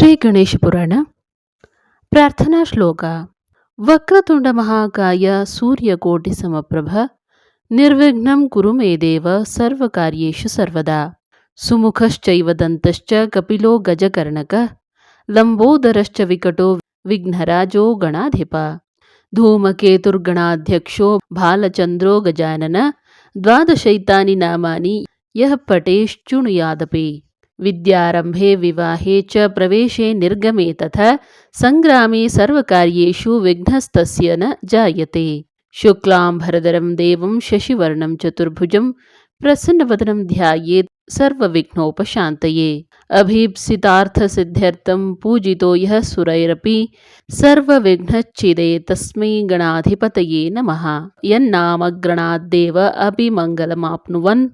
ಶ್ರೀ ಗಣೇಶ ಪುರಾಣ. ಪ್ರಾರ್ಥನಾ ಶ್ಲೋಕ. ವಕ್ರತುಂಡ ಮಹಾಕಾಯ ಸೂರ್ಯಕೋಟಿ ಸಮಪ್ರಭ. ನಿರ್ವಿಘ್ನಂ ಕುರು ಮೇ ದೇವ ಸರ್ವಕಾರ್ಯೇಷು ಸರ್ವದಾ. ಸುಮುಖಶ್ಚೈವ ದಂತಶ್ಚ ಕಪಿಲೋ ಗಜಕರ್ಣಕ. ಲಂಬೋದರಶ್ಚ ವಿಕಟೋ ವಿಘ್ನರಾಜೋ ಗಣಾಧಿಪ. ಧೂಮಕೇತುರ್ಗಣಾಧ್ಯಕ್ಷೋ ಬಾಲಚಂದ್ರೋ ಗಜಾನನ. ದ್ವಾದಶೈತಾನಿ ನಾಮಾನಿ ಯಃ ಪಟೇಶ್ಚುಣುಯಾದಪಿ. विद्यारम्भे विवाहे च प्रवेशे निर्गमे तथा, सङ्ग्रामे सर्वकार्येषु विघ्नस्तस्य न जायते। शुक्लाम्भरधरं देवं शशिवर्णं चतुर्भुजं प्रसन्नवदनं ध्यायेत् सर्वविघ्नोपशान्तये। अभीप्सितार्थसिद्ध्यर्थं पूजितो यः सुरैरपि, सर्वविघ्नच्छिदे तस्मै गणाधिपतये नमः। यन्नामग्रणाद्देव अपि मङ्गलमाप्नुवन्।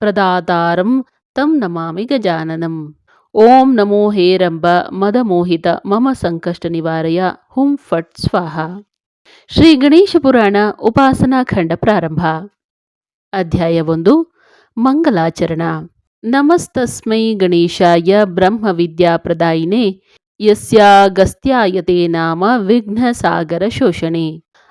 ಪ್ರದಾತಾರಂ ತಂ ನಮಾಮಿ ಗಜಾನನಂ ಓಂ ನಮೋ ಹೇರಂಬ ಮದಮೋಹಿತ ಮಮ ಸಂಕಷ್ಟ ನಿವಾರಯ ಹುಂ ಫಟ್ ಸ್ವಾಹ ಶ್ರೀ ಗಣೇಶ ಪುರಾಣ ಉಪಾಸನಾ ಖಂಡ ಪ್ರಾರಂಭ ಅಧ್ಯಾಯ ಒಂದು ಮಂಗಲಾಚರಣ ನಮಸ್ತಸ್ಮೈ ಗಣೇಶಾಯ ಬ್ರಹ್ಮ ವಿದ್ಯಾ ಪ್ರದಾಯಿನೇ ಯಸ್ಯಾಗಸ್ತ್ಯಾಯತೆ ನಾಮ ವಿಘ್ನ ಸಾಗರ ಶೋಷಣೆ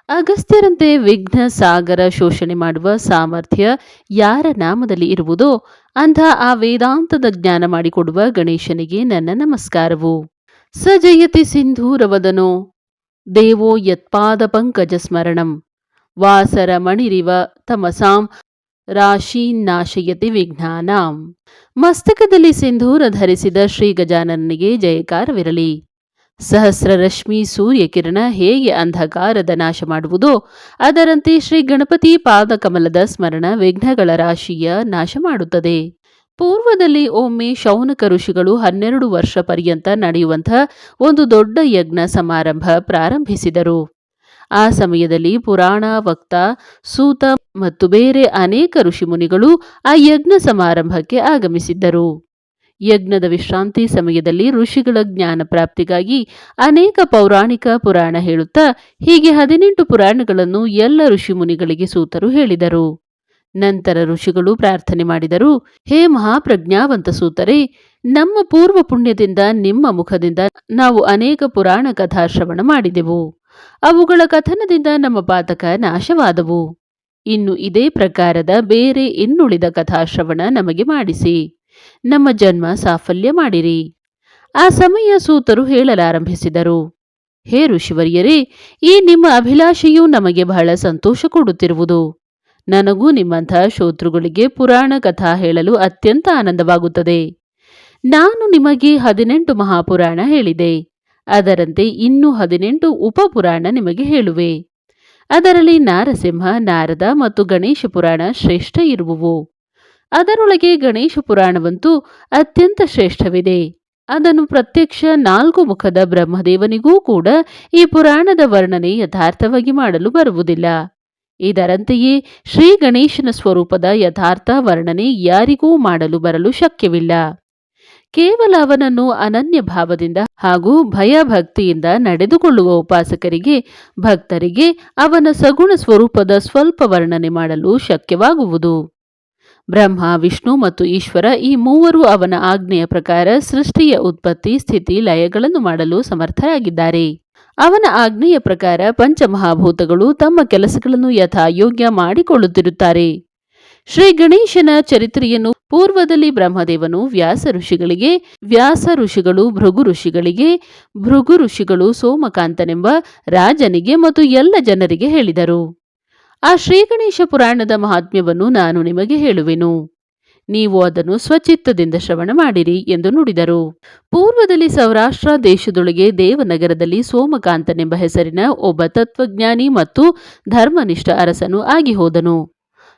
ಅಗಸ್ತ್ಯರಂತೆ ವಿಘ್ನ ಸಾಗರ ಶೋಷಣೆ ಮಾಡುವ ಸಾಮರ್ಥ್ಯ ಯಾರ ನಾಮದಲ್ಲಿ ಇರುವುದೋ ಅಂಥ ಆ ವೇದಾಂತದ ಜ್ಞಾನ ಮಾಡಿಕೊಡುವ ಗಣೇಶನಿಗೆ ನನ್ನ ನಮಸ್ಕಾರವು. ಸಜಯತಿ ಜಯತಿ ಸಿಂಧೂರವದನೋ. ದೇವೋ ಯತ್ಪಾದ ಪಂಕಜ ಸ್ಮರಣಂ. ವಾಸರ ಮಣಿರಿವ ತಮಸಾಂ ರಾಶೀನ್ನಾಶಯತಿ ವಿಜ್ಞಾನಾಂ ಮಸ್ತಕದಲ್ಲಿ ಸಿಂಧೂರ ಧರಿಸಿದ ಶ್ರೀ ಗಜಾನನಿಗೆ ಜಯಕಾರವಿರಲಿ. ಸಹಸ್ರ ರಶ್ಮಿ ಸೂರ್ಯಕಿರಣ ಹೇಗೆ ಅಂಧಕಾರದ ನಾಶ ಮಾಡುವುದೋ ಅದರಂತೆ ಶ್ರೀ ಗಣಪತಿ ಪಾದಕಮಲದ ಸ್ಮರಣ ವಿಘ್ನಗಳ ರಾಶಿಯ ನಾಶ ಮಾಡುತ್ತದೆ. ಪೂರ್ವದಲ್ಲಿ ಒಮ್ಮೆ ಶೌನಕ ಋಷಿಗಳು ಹನ್ನೆರಡು ವರ್ಷ ಪರ್ಯಂತ ನಡೆಯುವಂಥ ಒಂದು ದೊಡ್ಡ ಯಜ್ಞ ಸಮಾರಂಭ ಪ್ರಾರಂಭಿಸಿದರು. ಆ ಸಮಯದಲ್ಲಿ ಪುರಾಣ, ವಕ್ತ, ಸೂತ ಮತ್ತು ಬೇರೆ ಅನೇಕ ಋಷಿಮುನಿಗಳು ಆ ಯಜ್ಞ ಸಮಾರಂಭಕ್ಕೆ ಆಗಮಿಸಿದ್ದರು. ಯಜ್ಞದ ವಿಶ್ರಾಂತಿ ಸಮಯದಲ್ಲಿ ಋಷಿಗಳ ಜ್ಞಾನ ಪ್ರಾಪ್ತಿಗಾಗಿ ಅನೇಕ ಪೌರಾಣಿಕ ಪುರಾಣ ಹೇಳುತ್ತಾ ಹೀಗೆ ಹದಿನೆಂಟು ಪುರಾಣಗಳನ್ನು ಎಲ್ಲ ಋಷಿ ಮುನಿಗಳಿಗೆ ಸೂತರು ಹೇಳಿದರು. ನಂತರ ಋಷಿಗಳು ಪ್ರಾರ್ಥನೆ ಮಾಡಿದರು, ಹೇ ಮಹಾಪ್ರಜ್ಞಾವಂತ ಸೂತರೇ, ನಮ್ಮ ಪೂರ್ವ ಪುಣ್ಯದಿಂದ ನಿಮ್ಮ ಮುಖದಿಂದ ನಾವು ಅನೇಕ ಪುರಾಣ ಕಥಾ ಶ್ರವಣ ಮಾಡಿದೆವು. ಅವುಗಳ ಕಥನದಿಂದ ನಮ್ಮ ಪಾತಕ ನಾಶವಾದವು. ಇನ್ನು ಇದೇ ಪ್ರಕಾರದ ಬೇರೆ ಇನ್ನುಳಿದ ಕಥಾಶ್ರವಣ ನಮಗೆ ಮಾಡಿಸಿ. ನಮ್ಮ ಜನ್ಮ ಸಾಫಲ್ಯ ಮಾಡಿರಿ. ಆ ಸಮಯ ಸೂತರು ಹೇಳಲಾರಂಭಿಸಿದರು. ಹೇ ಋಷಿವರ್ಯರೇ, ಈ ನಿಮ್ಮ ಅಭಿಲಾಷೆಯು ನಮಗೆ ಬಹಳ ಸಂತೋಷ ಕೊಡುತ್ತಿರುವುದು. ನನಗೂ ನಿಮ್ಮಂಥ ಶೋತೃಗಳಿಗೆ ಪುರಾಣ ಕಥಾ ಹೇಳಲು ಅತ್ಯಂತ ಆನಂದವಾಗುತ್ತದೆ. ನಾನು ನಿಮಗೆ ಹದಿನೆಂಟು ಮಹಾಪುರಾಣ ಹೇಳಿದೆ. ಅದರಂತೆ ಇನ್ನೂ ಹದಿನೆಂಟು ಉಪಪುರಾಣ ನಿಮಗೆ ಹೇಳುವೆ. ಅದರಲ್ಲಿ ನಾರಸಿಂಹ, ನಾರದ ಮತ್ತು ಗಣೇಶ ಪುರಾಣ ಶ್ರೇಷ್ಠ ಇರುವುವು. ಅದರೊಳಗೆ ಗಣೇಶ ಪುರಾಣವಂತೂ ಅತ್ಯಂತ ಶ್ರೇಷ್ಠವಿದೆ. ಅದನ್ನು ಪ್ರತ್ಯಕ್ಷ ನಾಲ್ಕು ಮುಖದ ಬ್ರಹ್ಮದೇವನಿಗೂ ಕೂಡ ಈ ಪುರಾಣದ ವರ್ಣನೆ ಯಥಾರ್ಥವಾಗಿ ಮಾಡಲು ಬರುವುದಿಲ್ಲ. ಇದರಂತೆಯೇ ಶ್ರೀ ಗಣೇಶನ ಸ್ವರೂಪದ ಯಥಾರ್ಥ ವರ್ಣನೆ ಯಾರಿಗೂ ಮಾಡಲು ಬರಲು ಶಕ್ಯವಿಲ್ಲ. ಕೇವಲ ಅವನನ್ನು ಅನನ್ಯ ಭಾವದಿಂದ ಹಾಗೂ ಭಯ ಭಕ್ತಿಯಿಂದ ನಡೆದುಕೊಳ್ಳುವ ಉಪಾಸಕರಿಗೆ, ಭಕ್ತರಿಗೆ ಅವನ ಸಗುಣ ಸ್ವರೂಪದ ಸ್ವಲ್ಪ ವರ್ಣನೆ ಮಾಡಲು ಶಕ್ಯವಾಗುವುದು. ಬ್ರಹ್ಮ, ವಿಷ್ಣು ಮತ್ತು ಈಶ್ವರ ಈ ಮೂವರು ಅವನ ಆಜ್ಞೆಯ ಪ್ರಕಾರ ಸೃಷ್ಟಿಯ ಉತ್ಪತ್ತಿ, ಸ್ಥಿತಿ, ಲಯಗಳನ್ನು ಮಾಡಲು ಸಮರ್ಥರಾಗಿದ್ದಾರೆ. ಅವನ ಆಜ್ಞೆಯ ಪ್ರಕಾರ ಪಂಚಮಹಾಭೂತಗಳು ತಮ್ಮ ಕೆಲಸಗಳನ್ನು ಯಥಾಯೋಗ್ಯ ಮಾಡಿಕೊಳ್ಳುತ್ತಿರುತ್ತಾರೆ. ಶ್ರೀ ಗಣೇಶನ ಚರಿತ್ರೆಯನ್ನು ಪೂರ್ವದಲ್ಲಿ ಬ್ರಹ್ಮದೇವನು ವ್ಯಾಸ ಋಷಿಗಳಿಗೆ, ವ್ಯಾಸ ಋಷಿಗಳು ಭೃಗು ಋಷಿಗಳಿಗೆ, ಭೃಗು ಋಷಿಗಳು ಸೋಮಕಾಂತನೆಂಬ ರಾಜನಿಗೆ ಮತ್ತು ಎಲ್ಲ ಜನರಿಗೆ ಹೇಳಿದರು. ಆ ಶ್ರೀಗಣೇಶ ಪುರಾಣದ ಮಹಾತ್ಮ್ಯವನ್ನು ನಾನು ನಿಮಗೆ ಹೇಳುವೆನು. ನೀವು ಅದನ್ನು ಸ್ವಚಿತ್ತದಿಂದ ಶ್ರವಣ ಮಾಡಿರಿ ಎಂದು ನುಡಿದರು. ಪೂರ್ವದಲ್ಲಿ ಸೌರಾಷ್ಟ್ರ ದೇಶದೊಳಗೆ ದೇವನಗರದಲ್ಲಿ ಸೋಮಕಾಂತನೆಂಬ ಹೆಸರಿನ ಒಬ್ಬ ತತ್ವಜ್ಞಾನಿ ಮತ್ತು ಧರ್ಮನಿಷ್ಠ ಅರಸನು ಆಗಿ ಹೋದನು.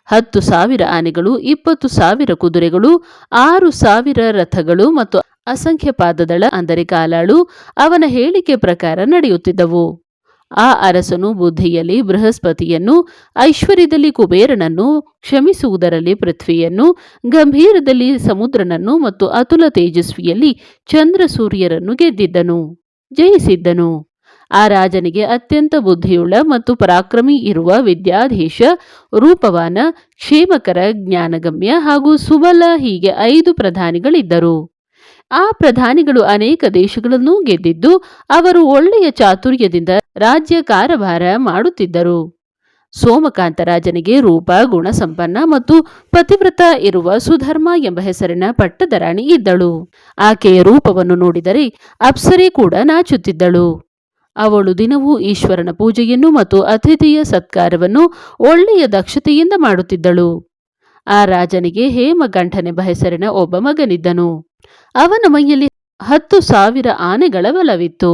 ಹತ್ತು ಸಾವಿರ ಆನೆಗಳು, ಇಪ್ಪತ್ತು ಸಾವಿರ ಕುದುರೆಗಳು, ಆರು ಸಾವಿರ ರಥಗಳು ಮತ್ತು ಅಸಂಖ್ಯ ಪಾದದಳ, ಅಂದರೆ ಕಾಲಾಳು, ಅವನ ಹೇಳಿಕೆ ಪ್ರಕಾರ ನಡೆಯುತ್ತಿದ್ದವು. ಆ ಅರಸನು ಬುದ್ಧಿಯಲ್ಲಿ ಬೃಹಸ್ಪತಿಯನ್ನು, ಐಶ್ವರ್ಯದಲ್ಲಿ ಕುಬೇರನನ್ನು, ಕ್ಷಮಿಸುವುದರಲ್ಲಿ ಪೃಥ್ವಿಯನ್ನು, ಗಂಭೀರದಲ್ಲಿ ಸಮುದ್ರನನ್ನು ಮತ್ತು ಅತುಲ ತೇಜಸ್ವಿಯಲ್ಲಿ ಚಂದ್ರ ಸೂರ್ಯರನ್ನು ಗೆದ್ದಿದ್ದನು, ಜಯಿಸಿದ್ದನು. ಆ ರಾಜನಿಗೆ ಅತ್ಯಂತ ಬುದ್ಧಿಯುಳ್ಳ ಮತ್ತು ಪರಾಕ್ರಮಿ ಇರುವ ವಿದ್ಯಾಧೀಶ, ರೂಪವಾನ, ಕ್ಷೇಮಕರ, ಜ್ಞಾನಗಮ್ಯ ಹಾಗೂ ಸುಬಲ ಹೀಗೆ ಐದು ಪ್ರಧಾನಿಗಳಿದ್ದರು. ಆ ಪ್ರಧಾನಿಗಳು ಅನೇಕ ದೇಶಗಳನ್ನು ಗೆದ್ದಿದ್ದು ಅವರು ಒಳ್ಳೆಯ ಚಾತುರ್ಯದಿಂದ ರಾಜ್ಯ ಕಾರಭಾರ ಮಾಡುತ್ತಿದ್ದರು. ಸೋಮಕಾಂತರಾಜನಿಗೆ ರೂಪ ರೂಪ, ಗುಣಸಂಪನ್ನ ಮತ್ತು ಪತಿವ್ರತ ಇರುವ ಸುಧರ್ಮ ಎಂಬ ಹೆಸರಿನ ಪಟ್ಟದರಾಣಿ ಇದ್ದಳು. ಆಕೆಯ ರೂಪವನ್ನು ನೋಡಿದರೆ ಅಪ್ಸರೆ ಕೂಡ ನಾಚುತ್ತಿದ್ದಳು. ಅವಳು ದಿನವೂ ಈಶ್ವರನ ಪೂಜೆಯನ್ನು ಮತ್ತು ಅತಿಥಿಯ ಸತ್ಕಾರವನ್ನು ಒಳ್ಳೆಯ ದಕ್ಷತೆಯಿಂದ ಮಾಡುತ್ತಿದ್ದಳು. ಆ ರಾಜನಿಗೆ ಹೇಮಗಂಠನೆಂಬ ಹೆಸರಿನ ಒಬ್ಬ ಮಗನಿದ್ದನು. ಅವನ ಮೈಯಲ್ಲಿ ಹತ್ತು ಸಾವಿರ ಆನೆಗಳ ಬಲವಿತ್ತು.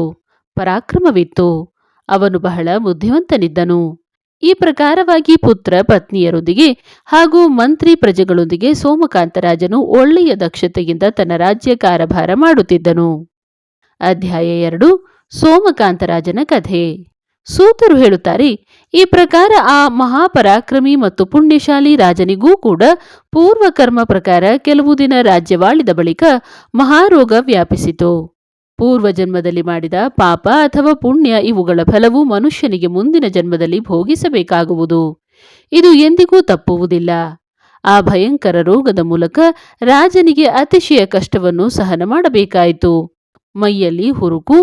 ಪರಾಕ್ರಮವಿತ್ತು. ಅವನು ಬಹಳ ಬುದ್ಧಿವಂತನಿದ್ದನು. ಈ ಪ್ರಕಾರವಾಗಿ ಪುತ್ರ ಪತ್ನಿಯರೊಂದಿಗೆ ಹಾಗೂ ಮಂತ್ರಿ ಪ್ರಜೆಗಳೊಂದಿಗೆ ಸೋಮಕಾಂತ ರಾಜನು ಒಳ್ಳೆಯ ದಕ್ಷತೆಯಿಂದ ತನ್ನ ರಾಜ್ಯ ಕಾರಭಾರ ಮಾಡುತ್ತಿದ್ದನು. ಅಧ್ಯಾಯ ಎರಡು ಸೋಮಕಾಂತರಾಜನ ಕಥೆ. ಸೂತರು ಹೇಳುತ್ತಾರೆ, ಈ ಪ್ರಕಾರ ಆ ಮಹಾಪರಾಕ್ರಮಿ ಮತ್ತು ಪುಣ್ಯಶಾಲಿ ರಾಜನಿಗೂ ಕೂಡ ಪೂರ್ವಕರ್ಮ ಪ್ರಕಾರ ಕೆಲವು ದಿನ ರಾಜ್ಯವಾಳಿದ ಬಳಿಕ ಮಹಾರೋಗ ವ್ಯಾಪಿಸಿತು. ಪೂರ್ವ ಜನ್ಮದಲ್ಲಿ ಮಾಡಿದ ಪಾಪ ಅಥವಾ ಪುಣ್ಯ ಇವುಗಳ ಫಲವು ಮನುಷ್ಯನಿಗೆ ಮುಂದಿನ ಜನ್ಮದಲ್ಲಿ ಭೋಗಿಸಬೇಕಾಗುವುದು. ಇದು ಎಂದಿಗೂ ತಪ್ಪುವುದಿಲ್ಲ. ಆ ಭಯಂಕರ ರೋಗದ ಮೂಲಕ ರಾಜನಿಗೆ ಅತಿಶಯ ಕಷ್ಟವನ್ನು ಸಹನ ಮಾಡಬೇಕಾಯಿತು. ಮೈಯಲ್ಲಿ ಹುರುಕು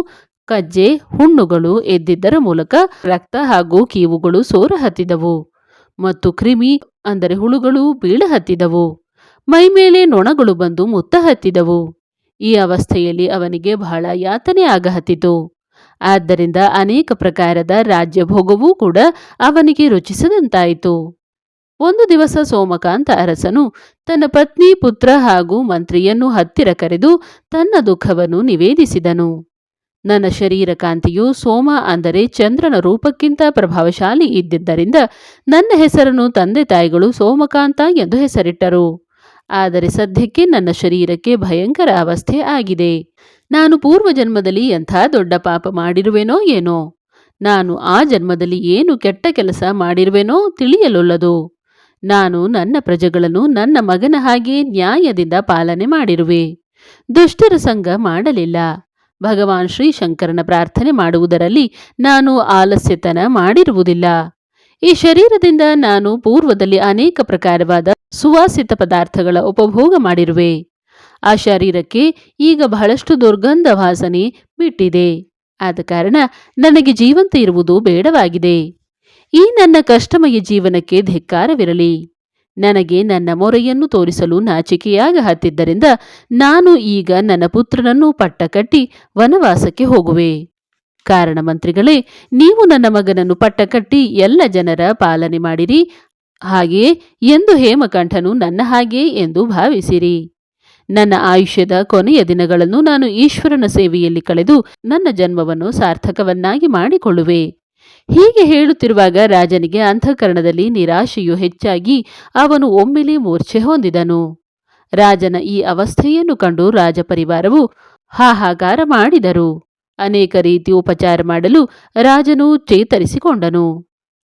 ಕಜ್ಜೆ, ಹುಣ್ಣುಗಳು ಎದ್ದಿದ್ದರ ಮೂಲಕ ರಕ್ತ ಹಾಗೂ ಕೀವುಗಳು ಸೋರ ಹತ್ತಿದವು. ಮತ್ತು ಕ್ರಿಮಿ, ಅಂದರೆ ಹುಳುಗಳು ಬೀಳ ಹತ್ತಿದವು. ಮೈಮೇಲೆ ನೊಣಗಳು ಬಂದು ಮುತ್ತ ಹತ್ತಿದವು. ಈ ಅವಸ್ಥೆಯಲ್ಲಿ ಅವನಿಗೆ ಬಹಳ ಯಾತನೆ ಆಗಹತ್ತಿತು ಆದ್ದರಿಂದ ಅನೇಕ ಪ್ರಕಾರದ ರಾಜ್ಯ ಭೋಗವೂ ಕೂಡ ಅವನಿಗೆ ರುಚಿಸದಂತಾಯಿತು. ಒಂದು ದಿವಸ ಸೋಮಕಾಂತ ಅರಸನು ತನ್ನ ಪತ್ನಿ, ಪುತ್ರ ಹಾಗೂ ಮಂತ್ರಿಯನ್ನು ಹತ್ತಿರ ಕರೆದು ತನ್ನ ದುಃಖವನ್ನು ನಿವೇದಿಸಿದನು. ನನ್ನ ಶರೀರ ಕಾಂತಿಯು ಸೋಮ ಅಂದರೆ ಚಂದ್ರನ ರೂಪಕ್ಕಿಂತ ಪ್ರಭಾವಶಾಲಿ ಇದ್ದಿದ್ದರಿಂದ ನನ್ನ ಹೆಸರನ್ನು ತಂದೆ ತಾಯಿಗಳು ಸೋಮಕಾಂತ ಎಂದು ಹೆಸರಿಟ್ಟರು. ಆದರೆ ಸದ್ಯಕ್ಕೆ ನನ್ನ ಶರೀರಕ್ಕೆ ಭಯಂಕರ ಅವಸ್ಥೆ ಆಗಿದೆ. ನಾನು ಪೂರ್ವ ಜನ್ಮದಲ್ಲಿ ಎಂಥ ದೊಡ್ಡ ಪಾಪ ಮಾಡಿರುವೆನೋ ಏನೋ? ನಾನು ಆ ಜನ್ಮದಲ್ಲಿ ಏನು ಕೆಟ್ಟ ಕೆಲಸ ಮಾಡಿರುವೆನೋ ತಿಳಿಯಲೊಲ್ಲದು. ನಾನು ನನ್ನ ಪ್ರಜೆಗಳನ್ನು ನನ್ನ ಮಗನ ಹಾಗೆ ನ್ಯಾಯದಿಂದ ಪಾಲನೆ ಮಾಡಿರುವೆ. ದುಷ್ಟರ ಸಂಘ ಮಾಡಲಿಲ್ಲ. ಭಗವಾನ್ ಶ್ರೀಶಂಕರನ ಪ್ರಾರ್ಥನೆ ಮಾಡುವುದರಲ್ಲಿ ನಾನು ಆಲಸ್ಯತನ ಮಾಡಿರುವುದಿಲ್ಲ. ಈ ಶರೀರದಿಂದ ನಾನು ಪೂರ್ವದಲ್ಲಿ ಅನೇಕ ಪ್ರಕಾರವಾದ ಸುವಾಸಿತ ಪದಾರ್ಥಗಳ ಉಪಭೋಗ ಮಾಡಿರುವೆ. ಆ ಶರೀರಕ್ಕೆ ಈಗ ಬಹಳಷ್ಟು ದುರ್ಗಂಧ ವಾಸನೆ ಬಿಟ್ಟಿದೆ. ಆದ ಕಾರಣ ನನಗೆ ಜೀವಂತ ಇರುವುದು ಬೇಡವಾಗಿದೆ. ಈ ನನ್ನ ಕಷ್ಟಮಯ ಜೀವನಕ್ಕೆ ಧಿಕ್ಕಾರವಿರಲಿ. ನನಗೆ ನನ್ನ ಮೊರೆಯನ್ನು ತೋರಿಸಲು ನಾಚಿಕೆಯಾಗ ಹತ್ತಿದ್ದರಿಂದ ನಾನು ಈಗ ನನ್ನ ಪುತ್ರನನ್ನು ಪಟ್ಟಕಟ್ಟಿ ವನವಾಸಕ್ಕೆ ಹೋಗುವೆ. ಕಾರಣ ಮಂತ್ರಿಗಳೇ, ನೀವು ನನ್ನ ಮಗನನ್ನು ಪಟ್ಟಕಟ್ಟಿ ಎಲ್ಲ ಜನರ ಪಾಲನೆ ಮಾಡಿರಿ. ಹಾಗೆಯೇ ಎಂದು ಹೇಮಕಂಠನು ನನ್ನ ಹಾಗೆ ಎಂದು ಭಾವಿಸಿರಿ. ನನ್ನ ಆಯುಷ್ಯದ ಕೊನೆಯ ದಿನಗಳನ್ನು ನಾನು ಈಶ್ವರನ ಸೇವೆಯಲ್ಲಿ ಕಳೆದು ನನ್ನ ಜನ್ಮವನ್ನು ಸಾರ್ಥಕವನ್ನಾಗಿ ಮಾಡಿಕೊಳ್ಳುವೆ. ಹೀಗೆ ಹೇಳುತ್ತಿರುವಾಗ ರಾಜನಿಗೆ ಅಂತಃಕರಣದಲ್ಲಿ ನಿರಾಶೆಯು ಹೆಚ್ಚಾಗಿ ಅವನು ಒಮ್ಮೆಲೆ ಮೂರ್ಛೆ ಹೊಂದಿದನು. ರಾಜನ ಈ ಅವಸ್ಥೆಯನ್ನು ಕಂಡು ರಾಜಪರಿವಾರವು ಹಾಹಾಕಾರ ಮಾಡಿದರು. ಅನೇಕ ರೀತಿ ಉಪಚಾರ ಮಾಡಲು ರಾಜನು ಚೇತರಿಸಿಕೊಂಡನು.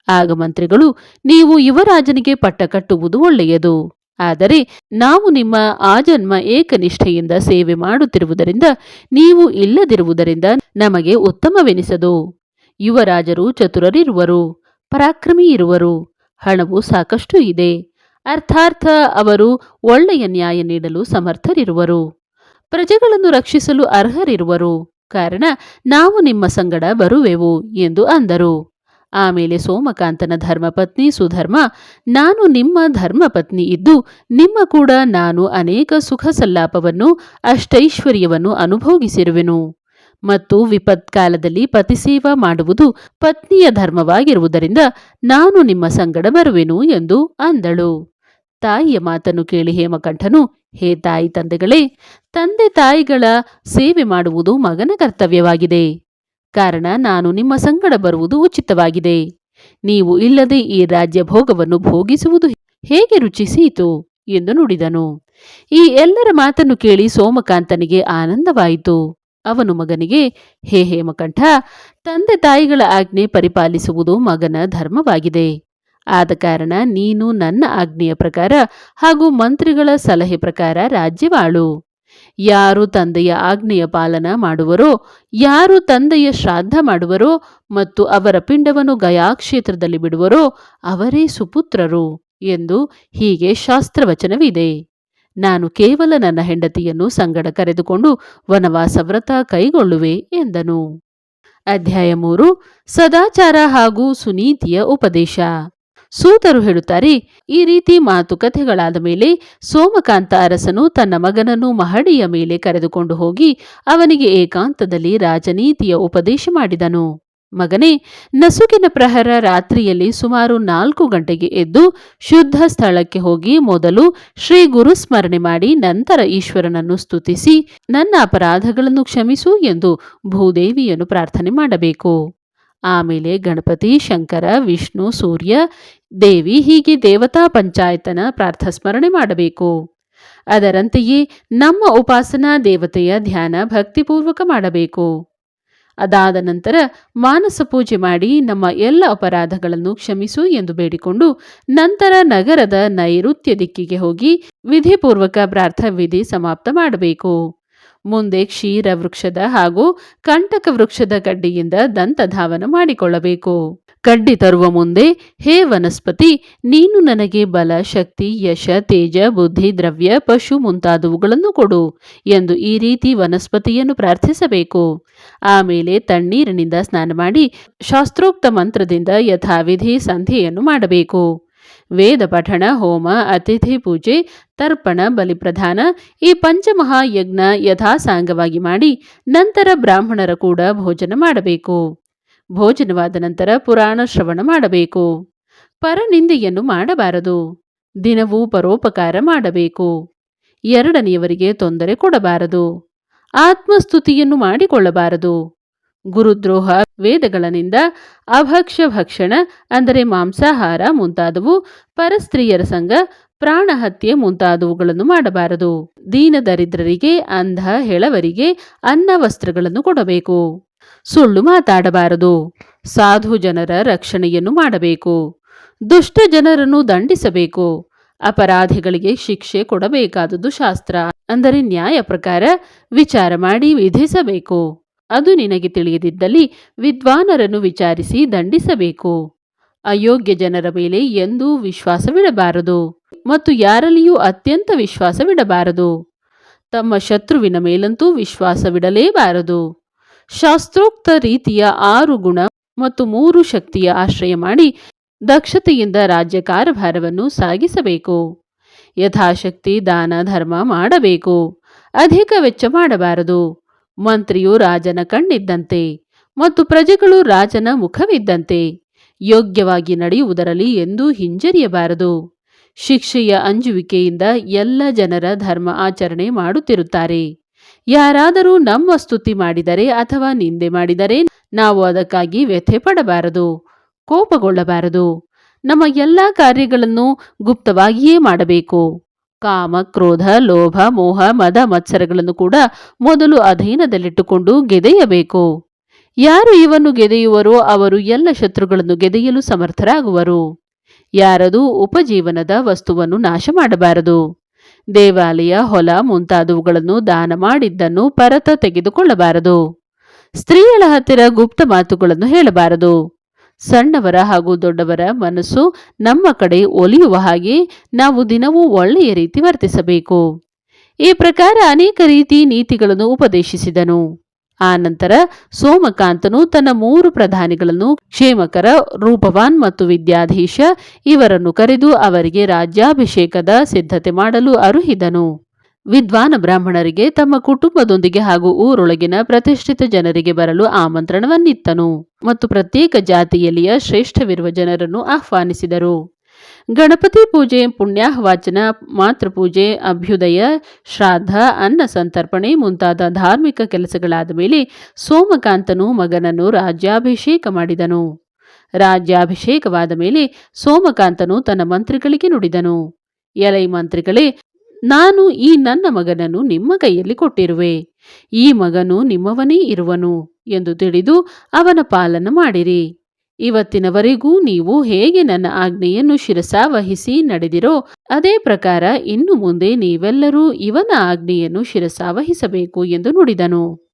ಆಗ ಮಂತ್ರಿಗಳು, ನೀವು ಯುವರಾಜನಿಗೆ ಪಟ್ಟ ಕಟ್ಟುವುದು ಒಳ್ಳೆಯದು. ಆದರೆ ನಾವು ನಿಮ್ಮ ಆಜನ್ಮ ಏಕನಿಷ್ಠೆಯಿಂದ ಸೇವೆ ಮಾಡುತ್ತಿರುವುದರಿಂದ ನೀವು ಇಲ್ಲದಿರುವುದರಿಂದ ನಮಗೆ ಉತ್ತಮವೆನಿಸದು. ಯುವರಾಜರು ಚತುರರಿರುವರು, ಪರಾಕ್ರಮಿ ಇರುವರು, ಹಣವು ಸಾಕಷ್ಟು ಇದೆ. ಅರ್ಥಾರ್ಥ, ಅವರು ಒಳ್ಳೆಯ ನ್ಯಾಯ ನೀಡಲು ಸಮರ್ಥರಿರುವರು. ಪ್ರಜೆಗಳನ್ನು ರಕ್ಷಿಸಲು ಅರ್ಹರಿರುವರು. ಕಾರಣ, ನಾವು ನಿಮ್ಮ ಸಂಗಡ ಬರುವೆವು ಎಂದು ಅಂದರು. ಆಮೇಲೆ ಸೋಮಕಾಂತನ ಧರ್ಮಪತ್ನಿ ಸುಧರ್ಮ, ನಾನು ನಿಮ್ಮ ಧರ್ಮಪತ್ನಿ ಇದ್ದು, ನಿಮ್ಮ ಕೂಡ ನಾನು ಅನೇಕ ಸುಖ ಸಲ್ಲಾಪವನ್ನು, ಅಷ್ಟೈಶ್ವರ್ಯವನ್ನು ಅನುಭೋಗಿಸಿರುವೆನು. ಮತ್ತು ವಿಪತ್ಕಾಲದಲ್ಲಿ ಪತಿಸೇವಾ ಮಾಡುವುದು ಪತ್ನಿಯ ಧರ್ಮವಾಗಿರುವುದರಿಂದ ನಾನು ನಿಮ್ಮ ಸಂಗಡ ಬರುವೆನು ಎಂದು ಅಂದಳು. ತಾಯಿಯ ಮಾತನ್ನು ಕೇಳಿ ಹೇಮಕಂಠನು, ಹೇ ತಾಯಿ ತಂದೆಗಳೇ, ತಂದೆ ತಾಯಿಗಳ ಸೇವೆ ಮಾಡುವುದು ಮಗನ ಕರ್ತವ್ಯವಾಗಿದೆ. ಕಾರಣ ನಾನು ನಿಮ್ಮ ಸಂಗಡ ಬರುವುದು ಉಚಿತವಾಗಿದೆ. ನೀವು ಇಲ್ಲದೆ ಈ ರಾಜ್ಯ ಭೋಗವನ್ನು ಭೋಗಿಸುವುದು ಹೇಗೆ ರುಚಿಸೀತು ಎಂದು ನುಡಿದನು. ಈ ಎಲ್ಲರ ಮಾತನ್ನು ಕೇಳಿ ಸೋಮಕಾಂತನಿಗೆ ಆನಂದವಾಯಿತು. ಅವನು ಮಗನಿಗೆ, ಹೇ ಹೇಮಕಂಠ ತಂದೆ ತಾಯಿಗಳ ಆಜ್ಞೆ ಪರಿಪಾಲಿಸುವುದು ಮಗನ ಧರ್ಮವಾಗಿದೆ. ಆದ ಕಾರಣ ನೀನು ನನ್ನ ಆಜ್ಞೆಯ ಪ್ರಕಾರ ಹಾಗೂ ಮಂತ್ರಿಗಳ ಸಲಹೆ ಪ್ರಕಾರ ರಾಜ್ಯವಾಳು. ಯಾರು ತಂದೆಯ ಆಜ್ಞೆಯ ಪಾಲನ ಮಾಡುವರೋ, ಯಾರು ತಂದೆಯ ಶ್ರಾದ್ದ ಮಾಡುವರೋ ಮತ್ತು ಅವರ ಪಿಂಡವನ್ನು ಗಯಾಕ್ಷೇತ್ರದಲ್ಲಿ ಬಿಡುವರೋ ಅವರೇ ಸುಪುತ್ರರು ಎಂದು ಹೀಗೆ ಶಾಸ್ತ್ರವಚನವಿದೆ. ನಾನು ಕೇವಲ ನನ್ನ ಹೆಂಡತಿಯನ್ನು ಸಂಗಡ ಕರೆದುಕೊಂಡು ವನವಾಸ ವ್ರತ ಕೈಗೊಳ್ಳುವೆ ಎಂದನು. ಅಧ್ಯಾಯ ಮೂರು, ಸದಾಚಾರ ಹಾಗೂ ಸುನೀತಿಯ ಉಪದೇಶ. ಸೂತರು ಹೇಳುತ್ತಾರೆ, ಈ ರೀತಿ ಮಾತುಕತೆಗಳಾದ ಮೇಲೆ ಸೋಮಕಾಂತ ಅರಸನು ತನ್ನ ಮಗನನ್ನು ಮಹಡಿಯ ಮೇಲೆ ಕರೆದುಕೊಂಡು ಹೋಗಿ ಅವನಿಗೆ ಏಕಾಂತದಲ್ಲಿ ರಾಜನೀತಿಯ ಉಪದೇಶ ಮಾಡಿದನು. ಮಗನೇ, ನಸುಕಿನ ಪ್ರಹರ ರಾತ್ರಿಯಲ್ಲಿ ಸುಮಾರು ನಾಲ್ಕು ಗಂಟೆಗೆ ಎದ್ದು ಶುದ್ಧ ಸ್ಥಳಕ್ಕೆ ಹೋಗಿ ಮೊದಲು ಶ್ರೀ ಗುರು ಸ್ಮರಣೆ ಮಾಡಿ ನಂತರ ಈಶ್ವರನನ್ನು ಸ್ತುತಿಸಿ ನನ್ನ ಅಪರಾಧಗಳನ್ನು ಕ್ಷಮಿಸು ಎಂದು ಭೂದೇವಿಯನ್ನು ಪ್ರಾರ್ಥನೆ ಮಾಡಬೇಕು. ಆಮೇಲೆ ಗಣಪತಿ, ಶಂಕರ, ವಿಷ್ಣು, ಸೂರ್ಯ, ದೇವಿ ಹೀಗೆ ದೇವತಾ ಪಂಚಾಯತನ ಪ್ರಾರ್ಥ ಸ್ಮರಣೆ ಮಾಡಬೇಕು. ಅದರಂತೆಯೇ ನಮ್ಮ ಉಪಾಸನಾ ದೇವತೆಯ ಧ್ಯಾನ ಭಕ್ತಿಪೂರ್ವಕ ಮಾಡಬೇಕು. ಅದಾದ ನಂತರ ಮಾನಸ ಪೂಜೆ ಮಾಡಿ ನಮ್ಮ ಎಲ್ಲ ಅಪರಾಧಗಳನ್ನು ಕ್ಷಮಿಸು ಎಂದು ಬೇಡಿಕೊಂಡು ನಂತರ ನಗರದ ನೈಋತ್ಯ ದಿಕ್ಕಿಗೆ ಹೋಗಿ ವಿಧಿಪೂರ್ವಕ ಪ್ರಾರ್ಥವಿಧಿ ಸಮಾಪ್ತ ಮಾಡಬೇಕು. ಮುಂದೆ ಕ್ಷೀರ ವೃಕ್ಷದ ಹಾಗೂ ಕಂಟಕ ವೃಕ್ಷದ ಕಡ್ಡಿಯಿಂದ ದಂತಧಾವನ ಮಾಡಿಕೊಳ್ಳಬೇಕು. ಕಡ್ಡಿ ತರುವ ಮುಂದೆ, ಹೇ ವನಸ್ಪತಿ, ನೀನು ನನಗೆ ಬಲ, ಶಕ್ತಿ, ಯಶ, ತೇಜ, ಬುದ್ಧಿ, ದ್ರವ್ಯ, ಪಶು ಮುಂತಾದವುಗಳನ್ನು ಕೊಡು ಎಂದು ಈ ರೀತಿ ವನಸ್ಪತಿಯನ್ನು ಪ್ರಾರ್ಥಿಸಬೇಕು. ಆಮೇಲೆ ತಣ್ಣೀರಿನಿಂದ ಸ್ನಾನ ಮಾಡಿ ಶಾಸ್ತ್ರೋಕ್ತ ಮಂತ್ರದಿಂದ ಯಥಾವಿಧಿ ಸಂಧಿಯನ್ನು ಮಾಡಬೇಕು. ವೇದ ಪಠಣ, ಹೋಮ, ಅತಿಥಿ ಪೂಜೆ, ತರ್ಪಣ, ಬಲಿಪ್ರಧಾನ ಈ ಪಂಚಮಹಾಯಜ್ಞ ಯಥಾಸಾಂಗವಾಗಿ ಮಾಡಿ ನಂತರ ಬ್ರಾಹ್ಮಣರ ಕೂಡ ಭೋಜನ ಮಾಡಬೇಕು. ಭೋಜನವಾದ ನಂತರ ಪುರಾಣ ಶ್ರವಣ ಮಾಡಬೇಕು. ಪರನಿಂದೆಯನ್ನು ಮಾಡಬಾರದು. ದಿನವೂ ಪರೋಪಕಾರ ಮಾಡಬೇಕು. ಎರಡನೆಯವರಿಗೆ ತೊಂದರೆ ಕೊಡಬಾರದು. ಆತ್ಮಸ್ತುತಿಯನ್ನು ಮಾಡಿಕೊಳ್ಳಬಾರದು. ಗುರುದ್ರೋಹ, ವೇದಗಳನಿಂದ ಅಭಕ್ಷ್ಯ ಭಕ್ಷಣ, ಅಂದರೆ ಮಾಂಸಾಹಾರ ಮುಂತಾದವು ಪರಸ್ತ್ರೀಯರ ಸಂಘ ಪ್ರಾಣಹತ್ಯೆ ಮುಂತಾದವುಗಳನ್ನು ಮಾಡಬಾರದು. ದೀನ ದರಿದ್ರರಿಗೆ ಅಂಧ, ಹೆಳವರಿಗೆ ಅನ್ನ ವಸ್ತ್ರಗಳನ್ನು ಕೊಡಬೇಕು. ಸುಳ್ಳು ಮಾತಾಡಬಾರದು. ಸಾಧು ಜನರ ರಕ್ಷಣೆಯನ್ನು ಮಾಡಬೇಕು. ದುಷ್ಟ ಜನರನ್ನು ದಂಡಿಸಬೇಕು. ಅಪರಾಧಿಗಳಿಗೆ ಶಿಕ್ಷೆ ಕೊಡಬೇಕಾದುದು ಶಾಸ್ತ್ರ. ಅಂದರೆ ನ್ಯಾಯ ಪ್ರಕಾರ ವಿಚಾರ ಮಾಡಿ ವಿಧಿಸಬೇಕು. ಅದು ನಿನಗೆ ತಿಳಿಯದಿದ್ದಲ್ಲಿ ವಿದ್ವಾನರನ್ನು ವಿಚಾರಿಸಿ ದಂಡಿಸಬೇಕು. ಅಯೋಗ್ಯ ಜನರ ಮೇಲೆ ಎಂದೂ ವಿಶ್ವಾಸವಿಡಬಾರದು. ಮತ್ತು ಯಾರಲ್ಲಿಯೂ ಅತ್ಯಂತ ವಿಶ್ವಾಸವಿಡಬಾರದು. ತಮ್ಮ ಶತ್ರುವಿನ ಮೇಲಂತೂ ವಿಶ್ವಾಸವಿಡಲೇಬಾರದು. ಶಾಸ್ತ್ರೋಕ್ತ ರೀತಿಯ ಆರು ಗುಣ ಮತ್ತು ಮೂರು ಶಕ್ತಿಯ ಆಶ್ರಯ ಮಾಡಿ ದಕ್ಷತೆಯಿಂದ ರಾಜ್ಯ ಕಾರ್ಯಭಾರವನ್ನು ಸಾಗಿಸಬೇಕು. ಯಥಾಶಕ್ತಿ, ದಾನ, ಧರ್ಮ ಮಾಡಬೇಕು. ಅಧಿಕ ವೆಚ್ಚ ಮಾಡಬಾರದು. ಮಂತ್ರಿಯು ರಾಜನ ಕಣ್ಣಿದ್ದಂತೆ ಮತ್ತು ಪ್ರಜೆಗಳು ರಾಜನ ಮುಖವಿದ್ದಂತೆ ಯೋಗ್ಯವಾಗಿ ನಡೆಯುವುದರಲ್ಲಿ ಎಂದೂ ಹಿಂಜರಿಯಬಾರದು. ಶಿಕ್ಷೆಯ ಅಂಜುವಿಕೆಯಿಂದ ಎಲ್ಲ ಜನರ ಧರ್ಮ ಆಚರಣೆ ಮಾಡುತ್ತಿರುತ್ತಾರೆ. ಯಾರಾದರೂ ನಮ್ಮ ಸ್ತುತಿ ಮಾಡಿದರೆ ಅಥವಾ ನಿಂದೆ ಮಾಡಿದರೆ ನಾವು ಅದಕ್ಕಾಗಿ ವ್ಯಥೆ ಪಡಬಾರದು, ಕೋಪಗೊಳ್ಳಬಾರದು. ನಮ್ಮ ಎಲ್ಲ ಕಾರ್ಯಗಳನ್ನು ಗುಪ್ತವಾಗಿಯೇ ಮಾಡಬೇಕು. ಕಾಮ, ಕ್ರೋಧ, ಲೋಭ, ಮೋಹ, ಮದ, ಮತ್ಸರಗಳನ್ನು ಕೂಡ ಮೊದಲು ಅಧೀನದಲ್ಲಿಟ್ಟುಕೊಂಡು ಗೆದೆಯಬೇಕು. ಯಾರು ಇವನ್ನು ಗೆದೆಯುವರೋ ಅವರು ಎಲ್ಲ ಶತ್ರುಗಳನ್ನು ಗೆದೆಯಲು ಸಮರ್ಥರಾಗುವರು. ಯಾರದು ಉಪಜೀವನದ ವಸ್ತುವನ್ನು ನಾಶ ಮಾಡಬಾರದು ದೇವಾಲಯ, ಹೊಲ ಮುಂತಾದವುಗಳನ್ನು ದಾನ ಮಾಡಿದ್ದನ್ನು ಪರತ ತೆಗೆದುಕೊಳ್ಳಬಾರದು. ಸ್ತ್ರೀಯಳ ಹತ್ತಿರ ಗುಪ್ತ ಮಾತುಗಳನ್ನು ಹೇಳಬಾರದು. ಸಣ್ಣವರ ಹಾಗೂ ದೊಡ್ಡವರ ಮನಸ್ಸು ನಮ್ಮ ಕಡೆ ಒಲಿಯುವ ಹಾಗೆ ನಾವು ದಿನವೂ ಒಳ್ಳೆಯ ರೀತಿ ವರ್ತಿಸಬೇಕು. ಈ ಪ್ರಕಾರ ಅನೇಕ ರೀತಿ ನೀತಿಗಳನ್ನು ಉಪದೇಶಿಸಿದನು. ಆ ನಂತರ ಸೋಮಕಾಂತನು ತನ್ನ ಮೂರು ಪ್ರಧಾನಿಗಳನ್ನು ಕ್ಷೇಮಕರ, ರೂಪವಾನ್ ಮತ್ತು ವಿದ್ಯಾಧೀಶ ಇವರನ್ನು ಕರೆದು ಅವರಿಗೆ ರಾಜ್ಯಾಭಿಷೇಕದ ಸಿದ್ಧತೆ ಮಾಡಲು ಅರುಹಿದನು. ವಿದ್ವಾನ ಬ್ರಾಹ್ಮಣರಿಗೆ ತಮ್ಮ ಕುಟುಂಬದೊಂದಿಗೆ ಹಾಗೂ ಊರೊಳಗಿನ ಪ್ರತಿಷ್ಠಿತ ಜನರಿಗೆ ಬರಲು ಆಮಂತ್ರಣವನ್ನಿತ್ತನು ಮತ್ತು ಪ್ರತ್ಯೇಕ ಜಾತಿಯಲ್ಲಿಯ ಶ್ರೇಷ್ಠವಿರುವ ಜನರನ್ನು ಆಹ್ವಾನಿಸಿದರು. ಗಣಪತಿ ಪೂಜೆ, ಪುಣ್ಯಾಹವಾಚನ, ಮಾತೃಪೂಜೆ, ಅಭ್ಯುದಯ, ಶ್ರಾದ್ದ, ಅನ್ನ ಸಂತರ್ಪಣೆ ಮುಂತಾದ ಧಾರ್ಮಿಕ ಕೆಲಸಗಳಾದ ಮೇಲೆ ಸೋಮಕಾಂತನು ಮಗನನ್ನು ರಾಜ್ಯಾಭಿಷೇಕ ಮಾಡಿದನು. ರಾಜ್ಯಾಭಿಷೇಕವಾದ ಮೇಲೆ ಸೋಮಕಾಂತನು ತನ್ನ ಮಂತ್ರಿಗಳಿಗೆ ನುಡಿದನು. ಎಲೈ ಮಂತ್ರಿಗಳೇ, ನಾನು ಈ ನನ್ನ ಮಗನನ್ನು ನಿಮ್ಮ ಕೈಯಲ್ಲಿ ಕೊಟ್ಟಿರುವೆ. ಈ ಮಗನು ನಿಮ್ಮವನೇ ಇರುವನು ಎಂದು ತಿಳಿದು ಅವನ ಪಾಲನ ಮಾಡಿರಿ. ಇವತ್ತಿನವರೆಗೂ ನೀವು ಹೇಗೆ ನನ್ನ ಆಜ್ಞೆಯನ್ನು ಶಿರಸಾವಹಿಸಿ ನಡೆದಿರೋ ಅದೇ ಪ್ರಕಾರ ಇನ್ನು ಮುಂದೆ ನೀವೆಲ್ಲರೂ ಇವನ ಆಜ್ಞೆಯನ್ನು ಶಿರಸಾವಹಿಸಬೇಕು ಎಂದು ನುಡಿದನು.